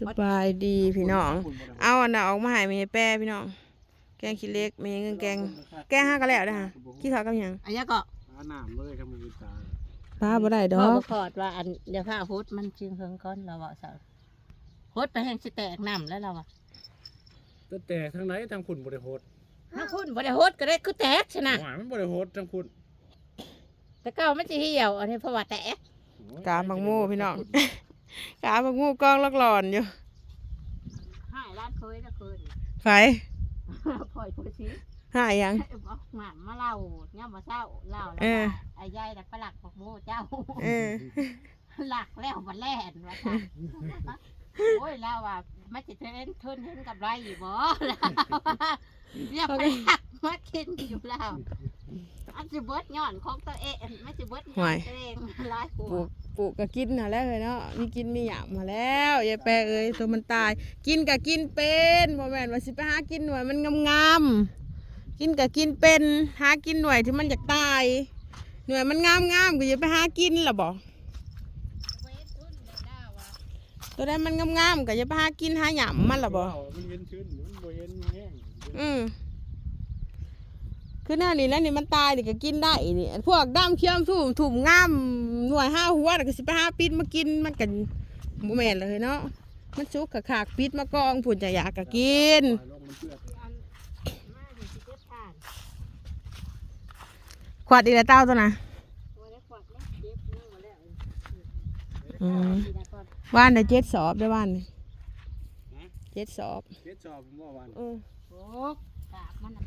สบายดีพี่น้อง เอาอันน่ะออกมาให้แม่แป้พี่น้อง แกงขี้เล็กแม่เงินแกง แกงห้าก็แล้วนะฮะขี้ขาวกับหยังอันนี้ก็หาน้ำเลยครับมือตาป้าบ่ได้ดพ่ออกกอดว่าอันเดี๋ยวข้าฮุดมันจึงเฮิงก้อนเราบอกสาวฮุดไปแห้งสิแตกน้ำแล้วเราอะแต่แต่ทางไหนทางคุณบริโภคถ้าคุณบ่ได้ฮุดก็ได้คือแตกชนะหวานมันบริโภคทางคุณแต่เก้ามันจะเหี่ยวอันนี้เพราะว่าแตก กาบังโม่พี่น้อง กาบังโม่กองลักหลอนอยู่หายร้านเคยนะคืนไฟปล่อยผู้ชี้หายยังบอกหมามาเล่าเนี่ยมาเศร้าเล่าแล้วเออว่าไอ้ยายดักประหลักบอกโมเจ้าเออหลักแล้วมันแล่นว่าค่ะโอ้ยแล้วว่าไม่จิตเล่นทุนเห็นกับไรอยู่บ่อย่าไปหักมากินอยู่แล้วอันจะเบิดย้อนของตัวเองไม่จะเบิดย้อนตัวเองร้ายก ปลูว่ากปลูกก็กินน่ะแล้วเลยเนาะมีกินมีหยามมาแล้วยายแปรเอ้ยตัวมันตาย กินก็กินเป็นบ่แม่นว่าสิไปหากินหน่วยมันงามๆกินก็กินเป็น หากินหน่วยที่มันอยากตาย หน่วยมันงามๆก็อย่าไปหากินล่ะบ่เว้ยทุนได้ด่าว่าตัวใดมันงามๆก็อย่าไปหากินหาหยามมันล่ะบ่มันเย็นชื้นมันบ่เย็นแห้งอืม คือหน้านี่แล้วนี่มันตายนี่ก็กินได้นี่พวกด้ามเคี้ยมทุ่มถุ่มงามหน่วยห้าหัวน่ะก็สิไปหาปิดมากินมันกันบ่แม่นเลยเนาะมันสุกกะขากปิดมากองผุนจะอยากกะกินปล่อยลงมันเชื่ออันมาอยู่ที่เจ็ดทานขวดอีละเต้าตัวน่ะตัวได้ขวดแล้วเจ็บนี่หมดแล้วอืมทีละก่อนว่านได้เจ็ดสอบได้ว่านนี่เจ็ดสอบเฮ็ดจอบผมว่าวันเออโอ้กราบมันน่ะ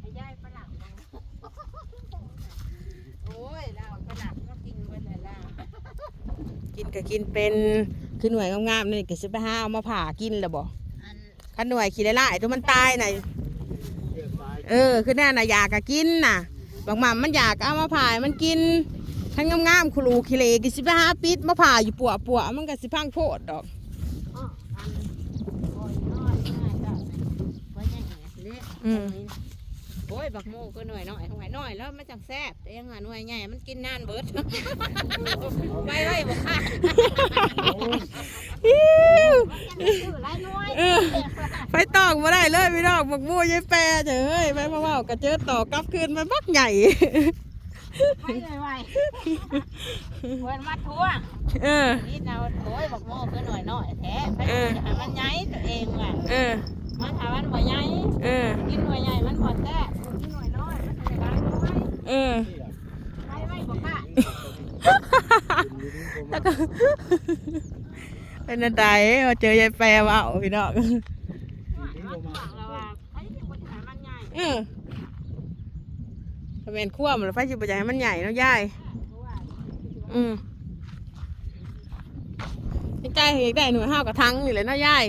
ไอ้ยายฝรั่งมัน โอ้ยเราฝรั่งก็กินไปเลยล่ะกินก็กินเป็นคือหน่วยงามๆนี่ก็สิไปหาเอามาผ่ากินแล้วบ่อันคันหน่วยขี้ไล่ๆตัวมันตายน่ะเชื่อตายเออคือแน่น่ะอยากกะกินน่ะบางหม่ำมันอยากเอามาผ่ายมันกินทั้งงามๆคุรูคิเลกิสิไปหาปิดมาผ่าอยู่ปัวปัวๆมันก็สิพังโพดดอกอ้ออันโอ้ยน้อยง่ายก็ไว้ยังไงเละอืม โอ้ยบักโมก็หน่อยหน่อยหน่อยหน่อยแล้วมันจังแซ่บแต่ยังหาหน่วยใหญ่มันกินนานเบิดไปไว้บ่ค่ะอิ๊วชื่อไรหน่วยเออไปตอกมาได้เลยพี่น้องบักบัวยายแปรเถอะเฮ้ยไปมาเว่ากระเจิดต่อกลับคืนไปบักใหญ่ไปเลยไว้เว้นมาทั่วเออนี่เราโอ้ยบักโมก็หน่อยหน่อยแท้ไปเออให้มันใหญ่ตัวเองว่ะเออ มันถ้ามันบ่ใหญ่ เออ กินหน่วยใหญ่มันบ่แซ่บกินหน่วยน้อยมันจะได้น้อย เออ ไปไว้บ่ค่ะ แล้วก็ เป็นอันใดมาเจอยายแปรว่าเอาพี่น้องมันฝังแล้วว่าไอ้ที่บ่ให้มันใหญ่เออถ้าเป็นขั้วมันแล้วไฟจิบจะให้มันใหญ่เนาะยายเพราะว่าอืมพี่ใจเห็นได้หน่วยห้าวกับทั้งนี่แหละเนาะยาย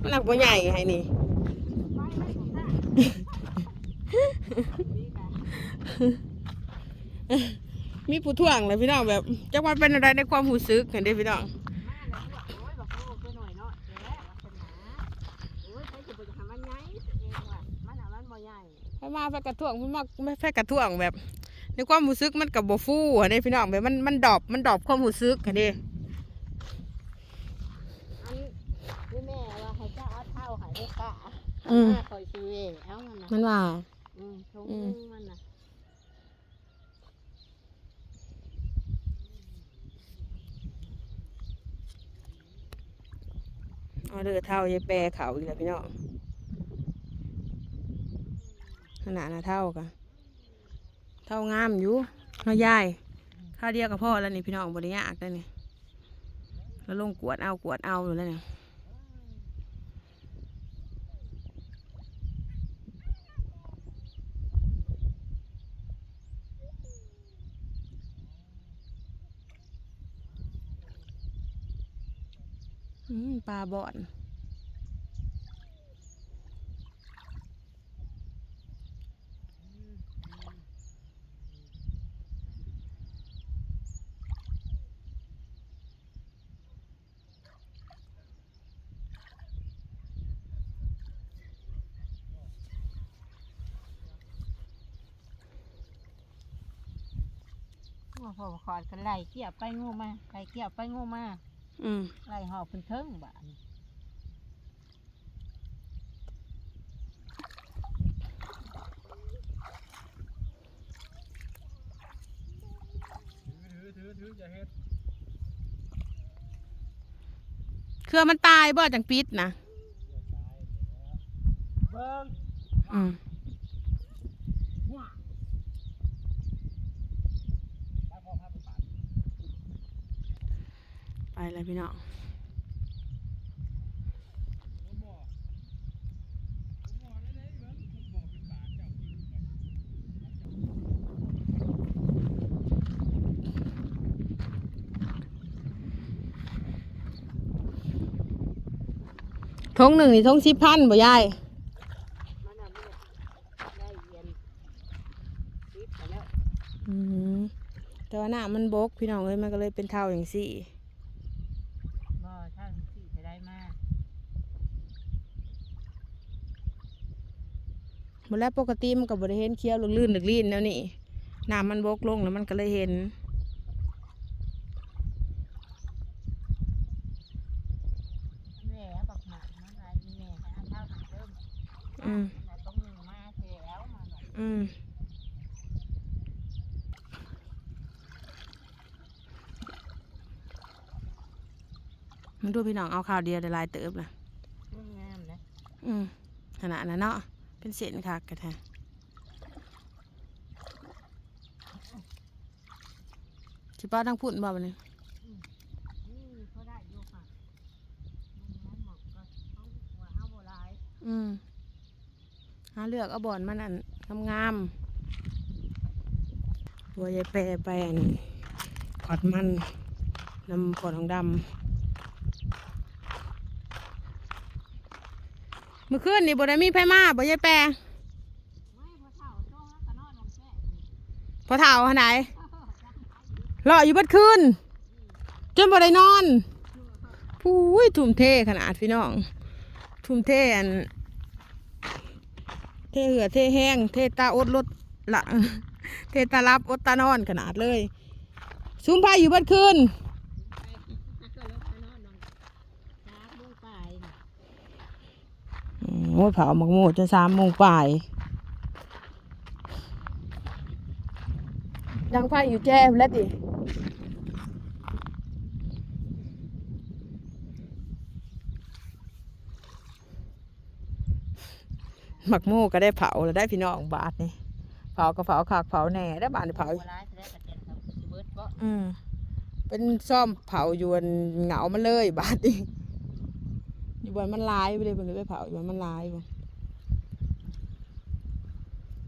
มันหนักบ่ใหญ่ให้นี่ไปไว้บ่ค่ะดีค่ะมีผู้ท่วงเลยพี่น้องแบบจักว่าเป็นอะไรในความหูซึกเห็นได้พี่น้อง ไปมาไปกระท่วงมันมากไม่ไปกระท่วงแบบในความหูซึกมันกับบ่ฟู่เห็นได้พี่น้องแบบมันมันดรอบมันดรอบความหูซึกเห็นได้อันนี่แม่ว่าให้เจ้าเอาเท่าให้ลูกกะอืมแม่คอยซื้อเองเอามันน่ะมันว่าอืมทงอืมนึงมันน่ะเอาเดือเท่ายายแปรเขาอีกแล้วพี่น้อง ขนาดน่ะเท่ากันเท่างามอยู่เนาะยายข้าเดียวกับพ่อแล้วนี่พี่น้องบริยากแล้วนี่แล้วลงกวดเอากวดเอาอยู่แล้วเนี่ยปลาบ่อน มาพอขอดกันไล่เกี่ยวไปงูมาไล่เกี่ยวไปงูมาอืมไล่หอบขึ้นเทิงบ้านถือถือถือจะเฮ็ดเครือมันตายบ่จังปิดนะเบิ่งอืม หัวไปพอพาไปปาด ไปเลยพี่น้อง ผมบอกผมบอกได้เลยเบิ่งผมบอกเป็นปาด เจ้ากินไปทงหนึ่งนี่ทงสิบพันบ่ยายมันน่ะเนี่ยได้เย็นปิดไปแล้วอืมแต่ว่าหน้ามันบกพี่น้องเอ้ยมันก็เลยเป็นเท่าอย่างสี่ บ่ช่างสี่จะได้มาก ห มดแล้วปกติมันก็บ่ได้เห็นเคี้ยวลื่นๆลื่นๆแล้วนี่น้ำมันบกลงแล้วมันก็เลยเห็นแม่บักหมากมันอะไรแม่ให้อันเท่าหนังเริ่มอืมแต่ต้องหนึ่งมาเสียแล้วมาแบบอืมมันดูพี่น้องเอาข่าวเดียวได้หลายเติบนะมันงามนะอืมขนาดนั้นเนาะ เป็นเศษค่ะกระแทชิป้าทั้งพุ่นบ่บันนี้นี่เขาได้อยู่ค่ะมันหมกก็เขาหัวเอาโบราณอืมหาเลือกเอาบ่อนมันอันงามๆบัวยายแปรแปรนกอดมันนำผลของดำ มื่อคืนนี่บ่ได้มีไผมาบ่ยายแปรพอเท่าโจ้ฮะก็นเท่าหนไหนรออยู่บัดคืนจนบ่ได้นอนผู้ยทุ่มเทขนาดพี่น้อง ทุ่มเทอัน เทเหือเทแห้ง เทตาอดรถละ เทตารับอดตานอนขนาดเลย ซุ้มไพ่อยู่บัดคืน ก็ลงไปนอนลงช้าลูกไปน่ะ โอ้ยเผาหมักโมดจะสามโมงป่ายดังไฟอยู่แจ้มแล้วดิหมักโมก็ได้เผาแล้วได้พี่น้องบาทนี่เผาก็เผาขากเผาแหน่ได้บาทนี่เผาโบราณจะได้กระเต็นครับสิเบิร์ดบ่อืมเป็นซ่อมเผาอยวนเหงามันเลยบาดนี้ อยู่บนมันลายไปเลยเพิ่นเลยไปเผาอยู่บนมันลายบ่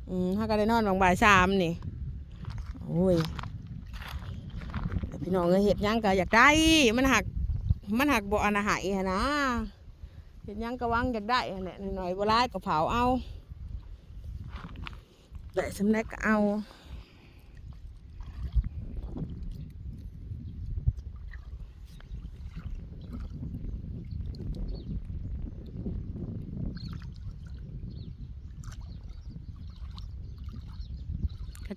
อืมถ้าก็ได้นอนบางบ่ายสามนี่โอ้ยพี่น้องเอ้ยเห็ดยังก็อยากได้ มันหัก มันหักบ่อนาหายหั้นะเห็ดยังก็วังอยากได้หั้นแหละหน่อยบ่ร้ายก็เผาเอาได้สำเร็จก็เอา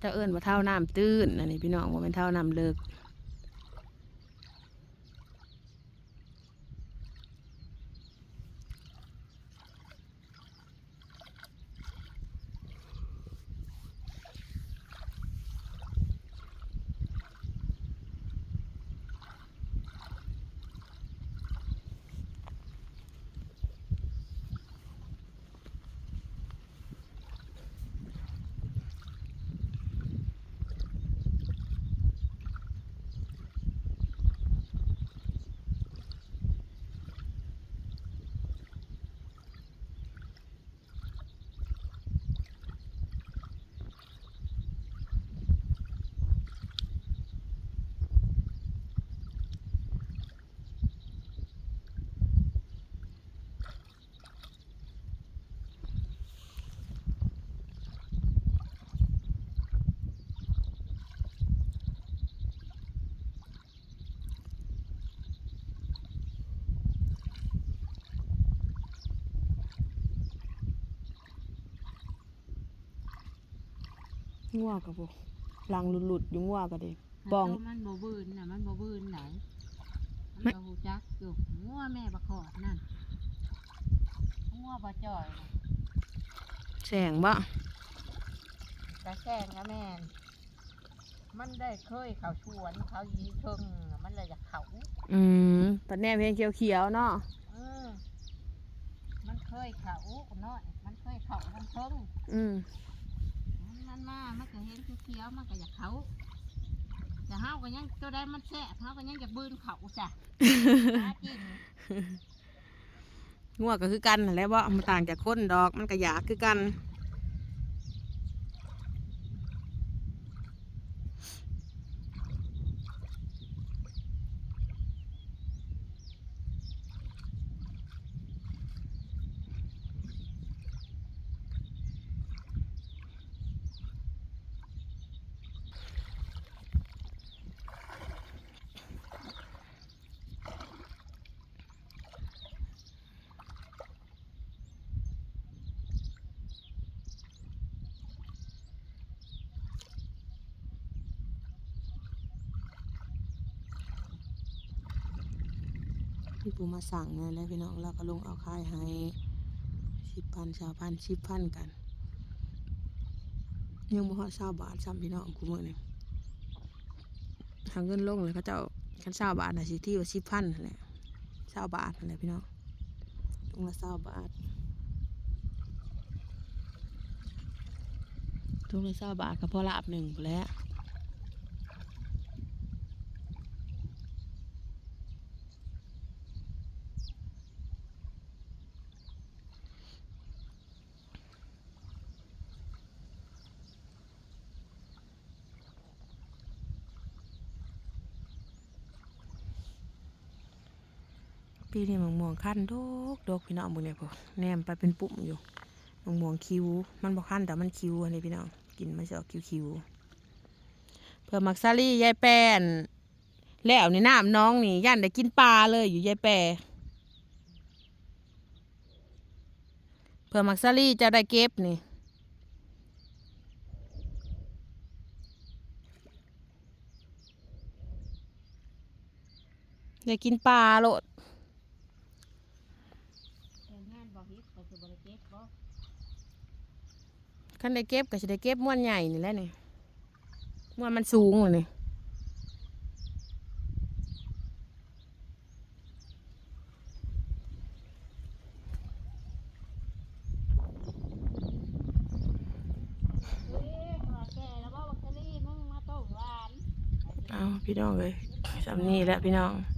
เขาเจะเอิ้นว่าเท่าน้ำตื้นอันนี้พี่น้องว่าเป็นเท่าน้ำเลิก งัวกับพวกลังหลุดๆอยู่งัวกันเด้บ้องตัวมันบ่บืนน่ะมันบ่บืนไหนไม่มันก็หูจักอยู่งัวแม่บักขอดนั่นงัวบ่จ่อยน่ะแสงบ่กระแซงกระแม่นมันได้เคยเขาชวนเขายีเทิงน่ะมันเลยอยากเขาอืมปัดแนมเพลงเขียวๆเนาะเออมันเคยเขาน้อยมันเคยเขาทั้งเทิง อืม มันมันมามันก็เห็นเขียวๆมันก็อยากเขาแต่เฮาก็ยังตัวไดมันแสบเฮาก็ยังอยากบืนเขาจ้ะหากินงัวก็คือกันนั่นแหล้วว่ามันต่างจากคนดอกมันก็อยากคือกัน พี่ ปูมาสั่งเนี่ยแหล้วพี่น้องเราก็ลงเอาค่ายให้สิบพันชาวพันสิบพันกัน ยังบ่ฮอดชาวบาทซ้ำพี่น้องกูเมื่อนี่ทางเงินลงเลยเขาเจ้าคันชาวบาทนะสิที่ว่าสิบพันนั่นแหละชาวบาทนั่นแหละพี่น้องลงละชาวบาทลงละชาวบาทก็พอลาบหนึ่งพู้นแล้ว ปีนี้มังม่วงขั้นดกดกพี่น้องบุเนี่ยพอแนมไปเป็นปุ่มอยู่มังม่วงคิว มันบ่ขั้นแต่มันคิวอันนี้พี่น้องกินมันจะออกคิวคิวๆเพื่อมักซาลี่ยายแปนแล้วในน้ำน้องนี่ย่านได้กินปลาเลยอยู่ยายแปรเพื่อมักซาลี่จะได้เก็บนี่ได้กินปลาโลด แต่งานบ่ฮิตก็คือบริเก็บบ่ คันได้เก็บก็จะได้เก็บม้วนใหญ่นี่แหละนี่ม้วนมันสูงเลยนี่เฮ้ยขอแก่แล้วบ่บักกะลี่มึงมาต้มหวานเอาพี่น้องเลยสำนี่แหละพี่น้องเ